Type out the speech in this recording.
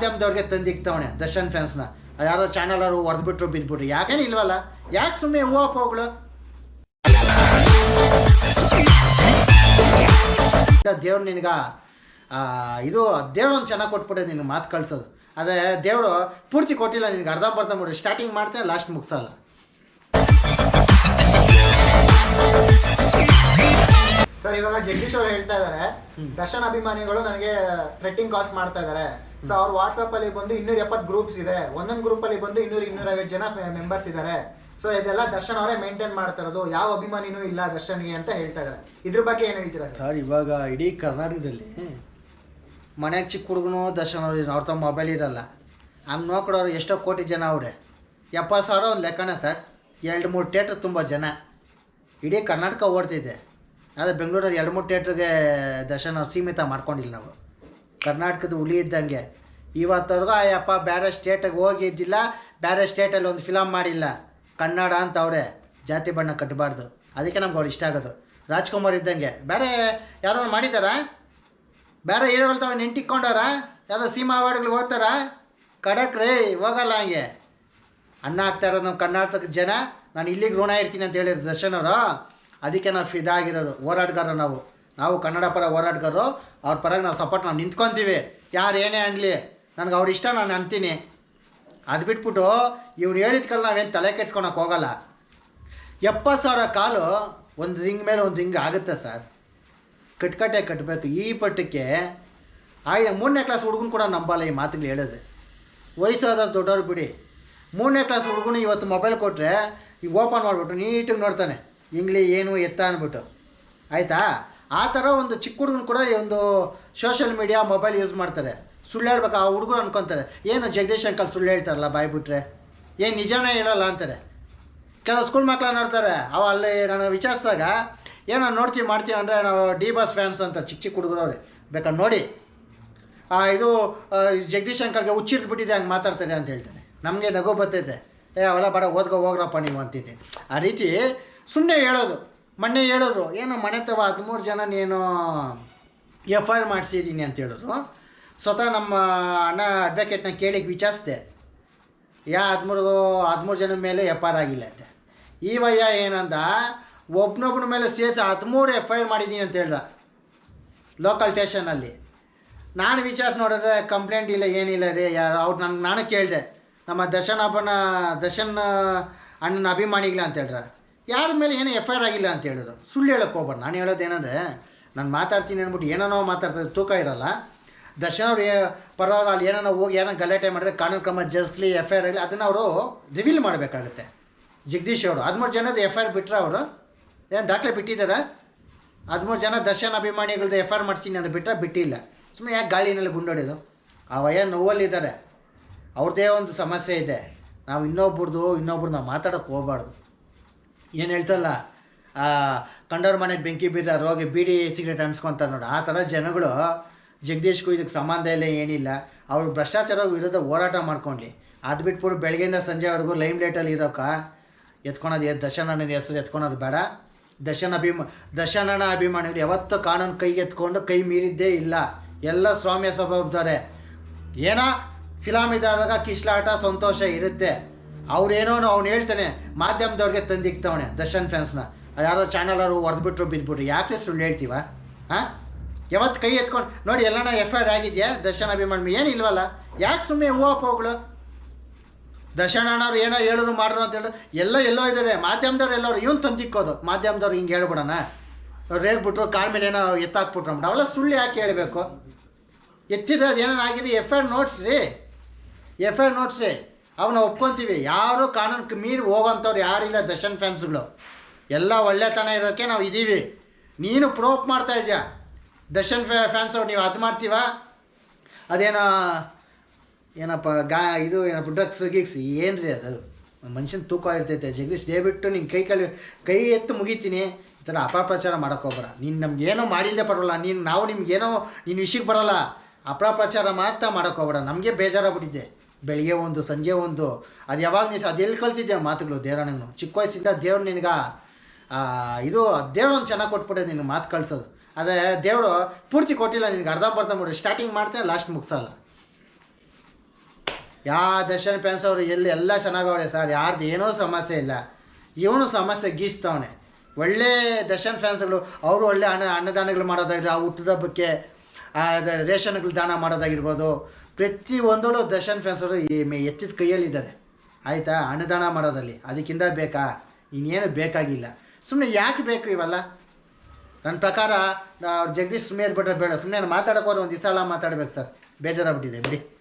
ಮಾಧ್ಯಮದವ್ರಿಗೆ ತಂದಿಕ್ತವಣೆ ದರ್ಶನ್ ಫ್ಯಾನ್ಸ್ನ. ಯಾರೋ ಚಾನಲ್ ಅವರು ಹೊಡೆದ್ಬಿಟ್ರು ಬಿದ್ಬಿಟ್ರು ಯಾಕೇನು ಇಲ್ವಲ್ಲ? ಯಾಕೆ ಸುಮ್ಮನೆ ಹೂವು ಹೋಗ್ಳು ದೇವ್ರು ನಿನಗ ಇದು ದೇವ್ರು ಒಂದು ಚೆನ್ನಾಗಿ ಕೊಟ್ಬಿಟ್ಟೆ ನಿನಗೆ ಮಾತು ಕಳ್ಸೋದು. ಅದೇ ದೇವರು ಪೂರ್ತಿ ಕೊಟ್ಟಿಲ್ಲ ನಿನಗೆ ಅರ್ಧ ಬರ್ಧ ಮಾಡಿ ಸ್ಟಾರ್ಟಿಂಗ್ ಮಾಡ್ತೇನೆ ಲಾಸ್ಟ್ ಮುಗಿಸಲ್ಲ. ಸರ್ ಇವಾಗ ಜಗದೀಶ್ ಅವರು ಹೇಳ್ತಾ ಇದ್ದಾರೆ ದರ್ಶನ್ ಅಭಿಮಾನಿಗಳು ನನಗೆ ಥ್ರೆಟ್ಟಿಂಗ್ ಕಾಲ್ಸ್ ಮಾಡ್ತಾ ಇದ್ದಾರೆ ಸೊ ಅವ್ರ ವಾಟ್ಸ್ಆಪ್ ಅಲ್ಲಿ ಬಂದು ಇನ್ನೂರ ಎಪ್ಪತ್ತು ಗ್ರೂಪ್ಸ್ ಇದೆ. ಒಂದೊಂದು ಗ್ರೂಪ್ ಅಲ್ಲಿ ಬಂದು ಇನ್ನೂರ ಇನ್ನೂರೈವತ್ತು ಜನ ಮೆಂಬರ್ಸ್ ಇದ್ದಾರೆ ಸೊ ಇದೆಲ್ಲ ದರ್ಶನ್ ಅವರೇ ಮೇಂಟೈನ್ ಮಾಡ್ತಾ ಇರೋದು. ಯಾವ ಅಭಿಮಾನಿನೂ ಇಲ್ಲ ದರ್ಶನ್ಗೆ ಅಂತ ಹೇಳ್ತಾ ಇದ್ದಾರೆ ಇದ್ರ ಬಗ್ಗೆ ಏನ್ ಹೇಳ್ತೀರಾ ಸರ್? ಇವಾಗ ಇಡೀ ಕರ್ನಾಟಕದಲ್ಲಿ ಮನೆಗೆ ಚಿಕ್ಕ ಹುಡುಗನು ದರ್ಶನ್ ಅವ್ರು ಅವ್ರ ತಮ್ಮ ಮೊಬೈಲ್ ಇರಲ್ಲ. ಹಂಗೆ ನೋಡ್ಕೊಡೋರು ಎಷ್ಟೋ ಕೋಟಿ ಜನ ಅವ್ರೆ. ಎಪ್ಪತ್ತು ಸಾವಿರ ಒಂದು ಲೆಕ್ಕನ ಸರ್. ಎರಡು ಮೂರು ಥಿಯೇಟ್ರ್ ತುಂಬ ಜನ. ಇಡೀ ಕರ್ನಾಟಕ ಓಡ್ತಿದೆ. ಆದರೆ ಬೆಂಗಳೂರಲ್ಲಿ ಎರಡು ಮೂರು ಥೇಟ್ರಿಗೆ ದರ್ಶನ ಅವ್ರು ಸೀಮಿತ ಮಾಡ್ಕೊಂಡಿಲ್ಲ ನಾವು. ಕರ್ನಾಟಕದ ಹುಲಿ ಇದ್ದಂಗೆ. ಇವತ್ತವರೆಗೂ ಆ ಬೇರೆ ಸ್ಟೇಟಿಗೆ ಹೋಗಿದ್ದಿಲ್ಲ ಬೇರೆ ಸ್ಟೇಟಲ್ಲಿ ಒಂದು ಫಿಲಮ್ ಮಾಡಿಲ್ಲ. ಕನ್ನಡ ಅಂತ ಅವರೇ, ಜಾತಿ ಬಣ್ಣ ಕಟ್ಟಬಾರ್ದು. ಅದಕ್ಕೆ ನಮ್ಗೆ ಅವ್ರು ಇಷ್ಟ ಆಗೋದು. ರಾಜ್ಕುಮಾರ್ ಇದ್ದಂಗೆ. ಬೇರೆ ಯಾವ್ದಾದ್ರು ಮಾಡಿದಾರ ಬೇರೆ ಹೀರೋಗಳು ತಾವು ನೆಂಟಿಕೊಂಡಾರ ಯಾವುದೋ ಸೀಮಾ ಅವಾರ್ಡ್ಗಳು ಓದ್ತಾರ? ಕಡಕ್ ರೀ, ಹೋಗಲ್ಲ ಹಂಗೆ. ಅನ್ನ ಹಾಕ್ತಾ ಇರೋದು ನಮ್ಮ ಕರ್ನಾಟಕದ ಜನ. ನಾನು ಇಲ್ಲಿಗೆ ಋಣ ಇರ್ತೀನಿ ಅಂತ ಹೇಳಿದ್ರು ದರ್ಶನ್ ಅವರು. ಅದಕ್ಕೆ ನಾವು ಫಿದಾಗಿರೋದು ಹೋರಾಟಗಾರ ನಾವು. ನಾವು ಕನ್ನಡ ಪರ ಹೋರಾಟಗಾರರು, ಅವ್ರ ಪರವಾಗಿ ನಾವು ಸಪೋರ್ಟ್ ನಾವು ನಿಂತ್ಕೊತೀವಿ. ಯಾರು ಏನೇ ಆಗಲಿ, ನನಗೆ ಅವ್ರ ಇಷ್ಟ ನಾನು ಅಂತೀನಿ. ಅದು ಬಿಟ್ಬಿಟ್ಟು ಇವ್ರು ಹೇಳಿದ್ಕಲ್ಲ ಕಾಲ ನಾವೇನು ತಲೆ ಕೆಡ್ಸ್ಕೊಳಕ್ಕೆ ಹೋಗಲ್ಲ. ಎಪ್ಪತ್ತು ಸಾವಿರ ಕಾಲು ಒಂದು ರಿಂಗ್ ಮೇಲೆ ಒಂದು ರಿಂಗ್ ಆಗುತ್ತೆ ಸರ್. ಕಟ್ಕಟ್ಟೆ ಕಟ್ಟಬೇಕು ಈ ಪಟ್ಟಕ್ಕೆ ಆಯ್ತು ಮೂರನೇ ಕ್ಲಾಸ್ ಹುಡುಗನ ಕೂಡ ನಂಬಲ್ಲ ಈ ಮಾತುಗಳು ಹೇಳೋದು. ವಯಸ್ಸಾದವ್ರು ದೊಡ್ಡವ್ರು ಬಿಡಿ. ಮೂರನೇ ಕ್ಲಾಸ್ ಹುಡುಗನು ಇವತ್ತು ಮೊಬೈಲ್ ಕೊಟ್ಟರೆ ಈಗ ಓಪನ್ ಮಾಡಿಬಿಟ್ಟು ನೀಟಾಗಿ ನೋಡ್ತಾನೆ. ಇಂಗ್ಲಿ ಏನು ಎತ್ತ ಅಂದ್ಬಿಟ್ಟು. ಆಯಿತಾ? ಆ ಥರ ಒಂದು ಚಿಕ್ಕ ಹುಡುಗನ ಕೂಡ ಈ ಒಂದು ಸೋಷಿಯಲ್ ಮೀಡಿಯಾ ಮೊಬೈಲ್ ಯೂಸ್ ಮಾಡ್ತಾರೆ. ಸುಳ್ಳು ಹೇಳ್ಬೇಕು, ಆ ಹುಡುಗರು ಅನ್ಕೊತಾರೆ, ಏನು ಜಗದೀಶ್ ಅಂಕಲ್ ಸುಳ್ಳು ಹೇಳ್ತಾರಲ್ಲ ಬಾಯ್ ಬಿಟ್ರೆ? ಏನು ನಿಜಾನೇ ಹೇಳಲ್ಲ? ಅಂತಾರೆ. ಕೆಲವು ಸ್ಕೂಲ್ ಮಕ್ಕಳು ನೋಡ್ತಾರೆ, ಅವ ಅಲ್ಲಿ ನಾನು ವಿಚಾರಿಸಿದಾಗ, ಏನೋ ನೋಡ್ತೀವಿ, ಮಾಡ್ತೀವಿ ಅಂದರೆ ನಾವು ಡಿ ಬಾಸ್ ಫ್ಯಾನ್ಸ್ ಅಂತ ಚಿಕ್ಕ ಚಿಕ್ಕ ಹುಡುಗರವ್ರೆ ಬೇಕಾದ್ರೆ ನೋಡಿ. ಇದು ಜಗದೀಶ್ ಅಂಕಲ್ಗೆ ಹುಚ್ಚಿರ್ದು ಬಿಟ್ಟಿದೆ, ಹಂಗೆ ಮಾತಾಡ್ತಾರೆ ಅಂತ ಹೇಳ್ತಾರೆ. ನಮಗೆ ನಗು ಬರ್ತೈತೆ. ಏ, ಅವೆಲ್ಲ ಬೇಡ, ಓದ್ಕೋ, ಹೋಗ್ರಪ್ಪ ನೀವು, ಅಂತಿದ್ದೆ. ಆ ರೀತಿ ಸುಮ್ಮನೆ ಹೇಳೋದು. ಮೊನ್ನೆ ಹೇಳಿದ್ರು ಏನು ಮನೆ ತವ, ಹದಿಮೂರು ಜನ ನೀನು ಎಫ್ ಐ ಆರ್ ಮಾಡಿಸಿದ್ದೀನಿ ಅಂತ ಹೇಳಿದ್ರು ಸ್ವತಃ ನಮ್ಮ ಅಣ್ಣ ಅಡ್ವೊಕೇಟ್ನ ಕೇಳಿ ವಿಚಾರಿಸಿದೆ, ಯಾ ಹದಿಮೂರು ಹದಿಮೂರು ಜನ ಮೇಲೆ ಎಫ್ ಐ ಆರ್ ಆಗಿಲ್ಲ ಅಂತೆ. ಈ ವಯ್ಯ ಏನಂದ, ಒಬ್ನೊಬ್ನ ಮೇಲೆ ಸೇರಿಸಿ ಹದಿಮೂರು ಎಫ್ ಐ ಆರ್ ಮಾಡಿದ್ದೀನಿ ಅಂತ ಹೇಳ್ದ ಲೋಕಲ್ ಸ್ಟೇಷನಲ್ಲಿ ನಾನು ವಿಚಾರಿಸಿ ನೋಡಿದ್ರೆ ಕಂಪ್ಲೇಂಟ್ ಇಲ್ಲ, ಏನಿಲ್ಲ ರೀ, ಯಾರು, ಅವ್ರು ನನ್ಗೆ ನಾನು ಕೇಳಿದೆ. ನಮ್ಮ ದರ್ಶನ್ ಹಬ್ಬನ ದರ್ಶನ್ ಅಣ್ಣನ ಅಭಿಮಾನಿಗಳ ಅಂತ ಹೇಳ್ರ. ಯಾರ ಮೇಲೆ ಏನು ಎಫ್ ಐ ಆರ್ ಆಗಿಲ್ಲ ಅಂತ ಹೇಳಿದ್ರು. ಸುಳ್ಳು ಹೇಳಕ್ಕೆ ಹೋಗ್ಬಾರ್ದು ನಾನು ಹೇಳೋದು ಏನಂದರೆ, ನಾನು ಮಾತಾಡ್ತೀನಿ ಅಂದ್ಬಿಟ್ಟು ಏನೇನೋ ಮಾತಾಡ್ತಾರೆ ತೂಕ ಇರಲ್ಲ. ದರ್ಶನ್ ಅವ್ರು ಪರವಾಗಿ ಅಲ್ಲಿ ಏನೇನೋ ಹೋಗಿ ಏನೋ ಗಲಾಟೆ ಮಾಡಿದ್ರೆ ಕಾನೂನು ಕ್ರಮ ಜಸ್ಲಿ ಎಫ್ ಐ ಆರ್ ಆಗಲಿ, ಅದನ್ನು ಅವರು ರಿವೀಲ್ ಮಾಡಬೇಕಾಗುತ್ತೆ. ಜಗದೀಶ್ ಅವರು, ಹದಿಮೂರು ಜನದ ಎಫ್ ಐ ಆರ್ ಬಿಟ್ಟರೆ ಅವರು, ಏನು ದಾಖಲೆ ಬಿಟ್ಟಿದ್ದಾರೆ? ಹದಿಮೂರು ಜನ ದರ್ಶನ ಅಭಿಮಾನಿಗಳದ್ದು ಎಫ್ ಐ ಆರ್ ಮಾಡ್ತೀನಿ ಅಂತ ಬಿಟ್ಟರೆ ಬಿಟ್ಟಿಲ್ಲ. ಸುಮ್ಮನೆ ಯಾಕೆ ಗಾಳಿನಲ್ಲಿ ಗುಂಡೋಡಿದು? ಆ ವಯ ನೋವಲ್ಲಿದ್ದಾರೆ. ಅವ್ರದ್ದೇ ಒಂದು ಸಮಸ್ಯೆ ಇದೆ. ನಾವು ಇನ್ನೊಬ್ರದ್ದು ಇನ್ನೊಬ್ರು ನಾವು ಮಾತಾಡೋಕ್ಕೆ ಹೋಗ್ಬಾರ್ದು. ಏನು ಹೇಳ್ತಲ್ಲ ಕಂಡವ್ರ ಮನೆಗೆ ಬೆಂಕಿ ಬಿದ್ದ ರೋಗಿ ಬೀಡಿ ಸಿಗರೇಟ್ ಅನ್ಸ್ಕೊತ ನೋಡಿ. ಆ ಥರ ಜನಗಳು ಜಗದೀಶ್ಗೂ ಇದಕ್ಕೆ ಸಂಬಂಧ ಇಲ್ಲ, ಏನಿಲ್ಲ. ಅವ್ರು ಭ್ರಷ್ಟಾಚಾರ ವಿರುದ್ಧ ಹೋರಾಟ ಮಾಡ್ಕೊಂಡ್ಲಿ. ಅದು ಬಿಟ್ಬಿಟ್ಟು ಬೆಳಗ್ಗೆಯಿಂದ ಸಂಜೆವರೆಗೂ ಲೈಮ್ ಲೈಟಲ್ಲಿ ಇರೋಕ. ಎತ್ಕೊಳೋದು ಎ ದಶನಣ್ಣನ ಹೆಸರು ಎತ್ಕೊಳೋದು ಬೇಡ. ದಶನ ಅಭಿಮ ದಶನನ ಅಭಿಮಾನಿಗಳು ಯಾವತ್ತೂ ಕಾನೂನು ಕೈಗೆ ಎತ್ಕೊಂಡು ಕೈ ಮೀರಿದ್ದೇ ಇಲ್ಲ. ಎಲ್ಲ ಸ್ವಾಮ್ಯ ಸ್ವಭಾವದವರೇ ಏನೋ ಫಿಲಾಮ್ ಇದಾದಾಗ ಕಿಶ್ಲಾಟ, ಸಂತೋಷ ಇರುತ್ತೆ. ಅವ್ರೇನೋ ಅವ್ನು ಹೇಳ್ತಾನೆ, ಮಾಧ್ಯಮದವ್ರಿಗೆ ತಂದಿಕ್ತವನೆ ದರ್ಶನ್ ಫ್ಯಾನ್ಸ್ನ. ಯಾರೋ ಚಾನಲ್ ಅವರು ಹೊಡೆದ್ಬಿಟ್ರು ಬಿದ್ಬಿಟ್ರು, ಯಾಕೆ ಸುಳ್ಳು ಹೇಳ್ತೀವ? ಹಾಂ? ಯಾವತ್ತು ಕೈ ಎತ್ಕೊಂಡು, ನೋಡಿ ಎಲ್ಲನ ಎಫ್ ಐ ಆರ್ ಆಗಿದೆಯಾ? ದರ್ಶನ್ ಅಭಿಮಾನಿ ಏನು ಇಲ್ವಲ್ಲ? ಯಾಕೆ ಸುಮ್ಮನೆ ಹೂವು ಹೋಗ್ಳು ದರ್ಶನ ಅಣ್ಣವ್ರು ಏನೋ ಹೇಳಿದ್ರು ಮಾಡ್ರು ಅಂತ ಹೇಳಿದ್ರು, ಎಲ್ಲ ಎಲ್ಲೋ ಇದ್ದಾರೆ ಮಾಧ್ಯಮದವ್ರು ಎಲ್ಲರೂ, ಇವನು ತಂದಿಕ್ಕೋದು. ಮಾಧ್ಯಮದವ್ರು ಹಿಂಗೆ ಹೇಳ್ಬಿಡೋಣ. ಅವ್ರು ರೇಗ್ಬಿಟ್ರು ಕಾರ್ ಮೇಲೆ ಏನೋ ಎತ್ತಾಕ್ಬಿಟ್ರು ಅಂದ್ಬಿಟ್ಟು, ಅವೆಲ್ಲ ಸುಳ್ಳು ಯಾಕೆ ಹೇಳಬೇಕು? ಎತ್ತಿದ್ರೆ ಅದು ಆಗಿದೆ ಎಫ್ ಐ ಆರ್ ನೋಟ್ಸ್ರಿ ಎಫ್ ಐ ಆರ್ ನೋಟ್ಸ್ರಿ ಅವನ್ನ ಒಪ್ಕೊತೀವಿ. ಯಾರು ಕಾನೂನು ಮೀರಿ ಹೋಗೋಂಥವ್ರು ಯಾರಿಲ್ಲ ದರ್ಶನ್ ಫ್ಯಾನ್ಸ್ಗಳು. ಎಲ್ಲ ಒಳ್ಳೆತನ ಇರೋಕ್ಕೆ ನಾವು ಇದ್ದೀವಿ ನೀನು ಪ್ರೋಪ್ ಮಾಡ್ತಾ ಇದೆಯಾ ದರ್ಶನ್ ಫ್ಯಾ ಫ್ಯಾನ್ಸ್ ಅವ್ರು ನೀವು ಅದು ಮಾಡ್ತೀವ? ಅದೇನೋ, ಏನಪ್ಪ, ಗಾ, ಇದು ಏನಪ್ಪ, ಡ್ರಗ್ಸ್, ಗಿಗ್ಸ್ ಏನು ರೀ ಅದು? ಮನುಷ್ಯನ ತೂಕ ಇರ್ತೈತೆ. ಜಗದೀಶ್, ದಯವಿಟ್ಟು ನಿನ್ನ ಕೈ ಕೈ ಕೈ ಎತ್ತು ಮುಗಿತೀನಿ. ಈ ಥರ ಅಪಪ್ರಚಾರ ಮಾಡೋಕ್ಕೋಗ್ರ ನೀನು ನಮ್ಗೇನೋ ಮಾಡಿಲ್ಲದೆ ಬರೋಲ್ಲ ನೀನು, ನಾವು ನಿಮ್ಗೇನೋ ನಿನ್ನ ವಿಷಯಕ್ಕೆ ಬರೋಲ್ಲ. ಅಪಪ್ರಚಾರ ಮಾತ್ರ ಮಾಡೋಕ್ಕೋಗ್ಬೇಡ ನಮಗೆ ಬೇಜಾರಾಗ್ಬಿಟ್ಟಿದ್ದೆ ಬೆಳಿಗ್ಗೆ ಒಂದು, ಸಂಜೆ ಒಂದು. ಅದು ಯಾವಾಗ ನೀನು ಅದು ಎಲ್ಲಿ ಕಲ್ತಿದ್ದೆ ಮಾತುಗಳು ದೇವರಣ್ಣನು ಚಿಕ್ಕ ವಯಸ್ಸಿಂದ ದೇವ್ರು ನಿನಗೆ ಇದು, ದೇವ್ರು ಒಂದು ಚೆನ್ನಾಗಿ ಕೊಟ್ಬಿಟ್ಟೆ ನಿನಗೆ ಮಾತು ಕಳಿಸೋದು. ಅದೇ ದೇವರು ಪೂರ್ತಿ ಕೊಟ್ಟಿಲ್ಲ ನಿನಗೆ, ಅರ್ಧ ಬರ್ಧ ಮಾಡಿ ಸ್ಟಾರ್ಟಿಂಗ್ ಮಾಡ್ತೇನೆ ಲಾಸ್ಟ್ ಮುಗಿಸಲ್ಲ. ಯಾ ದರ್ಶನ್ ಫ್ಯಾನ್ಸ್ ಅವರು, ಎಲ್ಲಿ ಎಲ್ಲ ಚೆನ್ನಾಗವ್ರೆ ಸರ್ ಯಾರ್ದು ಏನೋ ಸಮಸ್ಯೆ ಇಲ್ಲ. ಇವನು ಸಮಸ್ಯೆ ಗೀಸ್ತವನೆ ಒಳ್ಳೆ ದರ್ಶನ್ ಫ್ಯಾನ್ಸ್ಗಳು, ಅವರು ಒಳ್ಳೆ ಅನ್ನ, ಅನ್ನದಾನಗಳು ಮಾಡೋದಾಗಲಿ, ಆ ಹುಟ್ಟದ ಅದ ರೇಷನ್ಗಳು ದಾನ ಮಾಡೋದಾಗಿರ್ಬೋದು, ಪ್ರತಿ ಒಂದರಲ್ಲೂ ದರ್ಶನ್ ಫ್ಯಾನ್ಸ್ ಅವರು ಈ ಮೆ- ಎತ್ತಿದ ಕೈಯಲ್ಲಿದ್ದಾರೆ. ಆಯಿತಾ? ಅನ್ನದಾನ ಮಾಡೋದಲ್ಲಿ ಅದಕ್ಕಿಂತ ಬೇಕಾ? ಇನ್ನೇನು ಬೇಕಾಗಿಲ್ಲ. ಸುಮ್ಮನೆ ಯಾಕೆ ಬೇಕು ಇವೆಲ್ಲ? ನನ್ನ ಪ್ರಕಾರ ಅವ್ರು ಜಗದೀಶ್ ಸುಮ್ಮನೆ ಬಿಟ್ಟರೆ ಬೇಡ. ಸುಮ್ಮನೆ ಮಾತಾಡೋಕೆ ಹೋದ್ರೆ ಒಂದು ದಿವಸ ಎಲ್ಲ ಮಾತಾಡ್ಬೇಕು ಸರ್. ಬೇಜಾರಾಗ್ಬಿಟ್ಟಿದೆ. ಬಿಡಿ.